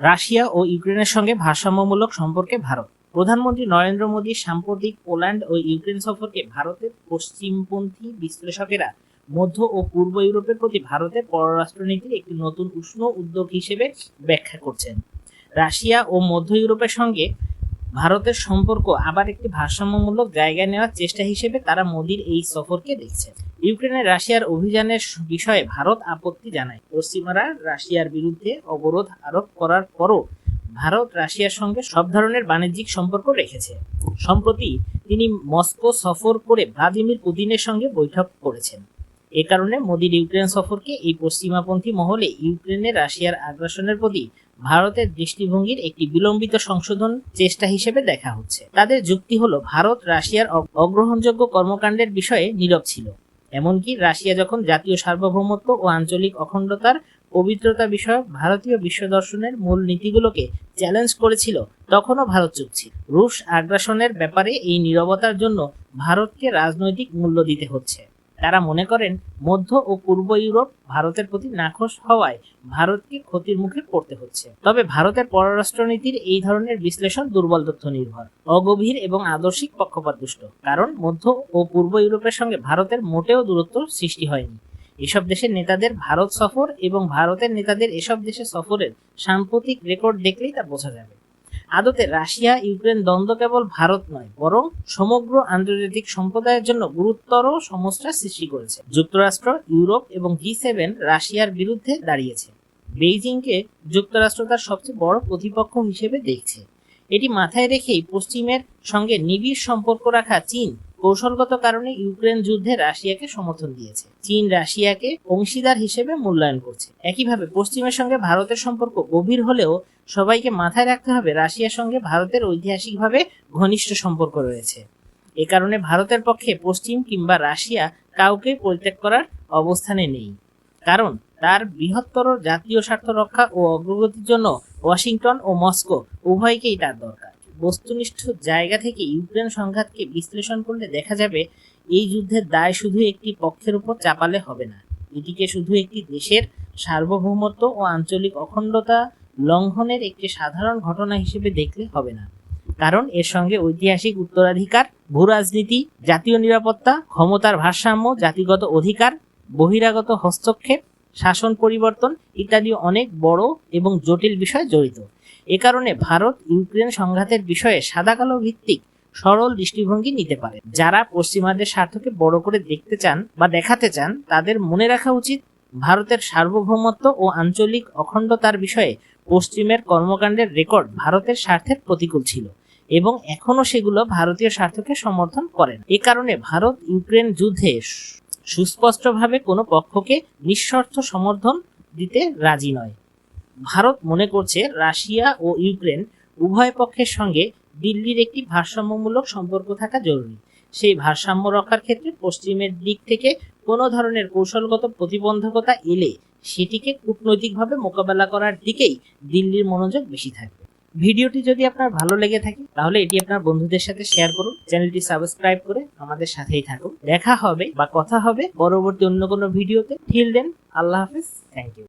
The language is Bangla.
রাশিয়া ও ইউক্রেনের সঙ্গে ভারসাম্যমূলক সম্পর্কে ভারত। প্রধানমন্ত্রী নরেন্দ্র মোদীর সাম্প্রতিক পোল্যান্ড ও ইউক্রেন সফরকে ভারতের পশ্চিমপন্থী বিশ্লেষকেরা মধ্য ও পূর্ব ইউরোপের প্রতি ভারতের পররাষ্ট্রনীতির একটি নতুন উষ্ণ উদ্যোগ হিসেবে ব্যাখ্যা করছেন। রাশিয়া ও মধ্য ইউরোপের সঙ্গে ভারতের সম্পর্ক আবার একটি ভারসাম্যমূলক জায়গায় নেওয়ার চেষ্টা হিসেবে তারা মোদীর এই সফরকে দেখছে ইউক্রেনে রাশিয়ার অভিযানের বিষয়ে ভারত আপত্তি জানায়। পশ্চিমারা রাশিয়ার বিরুদ্ধে অবরোধ আরোপ করার পরও ভারত রাশিয়ার সঙ্গে সব ধরনের বাণিজ্যিক সম্পর্ক রেখেছে। সম্প্রতি তিনি মস্কো সফর করে ভ্লাদিমির পুতিনের সঙ্গে বৈঠক করেছেন। এ কারণে মোদীর ইউক্রেন সফরকে এই পশ্চিমাপন্থী মহলে ইউক্রেনে রাশিয়ার আগ্রাসনের প্রতি ভারতের দৃষ্টিভঙ্গির একটি বিলম্বিত সংশোধন চেষ্টা হিসেবে দেখা হচ্ছে। তাদের যুক্তি হলো, ভারত রাশিয়ার অগ্রহণযোগ্য কর্মকাণ্ডের বিষয়ে নীরব ছিল। এমনকি রাশিয়া যখন জাতীয় সার্বভৌমত্ব ও আঞ্চলিক অখণ্ডতার পবিত্রতা বিষয়ক ভারতীয় বিশ্ব দর্শনের মূল নীতিগুলোকে চ্যালেঞ্জ করেছিল, তখনও ভারত চুপ ছিল রুশ আগ্রাসনের ব্যাপারে এই নিরবতার জন্য ভারতকে রাজনৈতিক মূল্য দিতে হচ্ছে। তারা মনে করেন মধ্য ও পূর্ব ইউরোপ ভারতের প্রতি নাখোশ হওয়ায় ভারতকে ক্ষতির মুখে পড়তে হচ্ছে। তবে ভারতের পররাষ্ট্রনীতির এই ধরনের বিশ্লেষণ দুর্বল তথ্য নির্ভর, অগভীর এবং আদর্শিক পক্ষপাতদুষ্ট কারণ মধ্য ও পূর্ব ইউরোপের সঙ্গে ভারতের মোটেও দূরত্ব সৃষ্টি হয়নি। এসব দেশের নেতাদের ভারত সফর এবং ভারতের নেতাদের এসব দেশে সফরের সাম্প্রতিক রেকর্ড দেখলেই তা বোঝা যাবে। আদতে রাশিয়া, ইউক্রেন দ্বন্দ্ব কেবল ভারত নয়, বরং সমগ্র আন্তর্জাতিক সম্প্রদায়ের জন্য গুরুতর সমস্যার সৃষ্টি করেছে। যুক্তরাষ্ট্র, ইউরোপ এবং জি সেভেন রাশিয়ার বিরুদ্ধে দাঁড়িয়েছে। বেইজিংকে যুক্তরাষ্ট্র তার সবচেয়ে বড় প্রতিপক্ষ হিসেবে দেখছে। এটি মাথায় রেখেই পশ্চিমের সঙ্গে নিবিড় সম্পর্ক রাখা চীন কৌশলগত কারণে ইউক্রেন যুদ্ধে রাশিয়াকে সমর্থন দিয়েছে। চীন রাশিয়াকে অংশীদার হিসেবে মূল্যায়ন করছে। একইভাবে পশ্চিমের সঙ্গে ভারতের সম্পর্ক গভীর হলেও সবাইকে মাথায় রাখতে হবে রাশিয়ার সঙ্গে ভারতের ঐতিহাসিকভাবে ঘনিষ্ঠ সম্পর্ক রয়েছে। এ কারণে ভারতের পক্ষে পশ্চিম কিংবা রাশিয়া কাউকে পরিত্যাগ করার অবস্থানে নেই। কারণ তার বৃহত্তর জাতীয় স্বার্থ রক্ষা ও অগ্রগতির জন্য ওয়াশিংটন ও মস্কো উভয়কেই তার দরকার। বস্তুনিষ্ঠ জায়গা থেকে ইউক্রেন সংঘাতকে বিশ্লেষণ করলে দেখা যাবে এই যুদ্ধের দায় শুধু একটি পক্ষের উপর চাপালে হবে না। এটিকে শুধু একটি দেশের সার্বভৌমত্ব ও আঞ্চলিক অখণ্ডতা লঙ্ঘনের একটি সাধারণ ঘটনা হিসেবে দেখলে হবে না। কারণ এর সঙ্গে ঐতিহাসিক উত্তরাধিকার ভূরাজনীতি জাতীয় নিরাপত্তা, ক্ষমতার ভারসাম্য, জাতিগত অধিকার, বহিরাগত হস্তক্ষেপ, শাসন পরিবর্তন ইত্যাদি অনেক বড় এবং জটিল বিষয় জড়িত। এ কারণে ভারত ইউক্রেন সংঘাতের বিষয়ে সাদা কালো ভিত্তিক সরল দৃষ্টিভঙ্গি নিতে পারে। যারা পশ্চিমাদের স্বার্থকে বড় করে দেখতে চান বা দেখাতে চান, তাদের মনে রাখা উচিত ভারতের সার্বভৌমত্ব ও আঞ্চলিক অখণ্ডতার বিষয়ে পশ্চিমের কর্মকাণ্ডের রেকর্ড ভারতের স্বার্থের প্রতিকূল ছিল এবং এখনও সেগুলো ভারতীয় স্বার্থকে সমর্থন করে না। এ কারণে ভারত ইউক্রেন যুদ্ধে সুস্পষ্টভাবে কোনো পক্ষকে নিঃস্বার্থ সমর্থন দিতে রাজি নয়। ভারত মনে করছে রাশিয়া ও ইউক্রেন উভয় পক্ষের সঙ্গে দিল্লির একটি ভারসাম্যমূলক সম্পর্ক থাকা জরুরি। সেই ভারসাম্য রক্ষার ক্ষেত্রে পশ্চিমের দিক থেকে কোনো ধরনের কৌশলগত প্রতিবন্ধকতা এলে সেটিকে কূটনৈতিকভাবে মোকাবেলা করার দিকেই দিল্লির মনোযোগ বেশি থাকবে। ভিডিওটি যদি আপনার ভালো লেগে থাকে, তাহলে এটি আপনার বন্ধুদের সাথে শেয়ার করুন, চ্যানেলটি সাবস্ক্রাইব করে আমাদের সাথেই থাকুন। দেখা হবে বা কথা হবে পরবর্তী অন্য কোনো ভিডিওতে। ঠিল দেন আল্লাহ হাফিজ থ্যাংক ইউ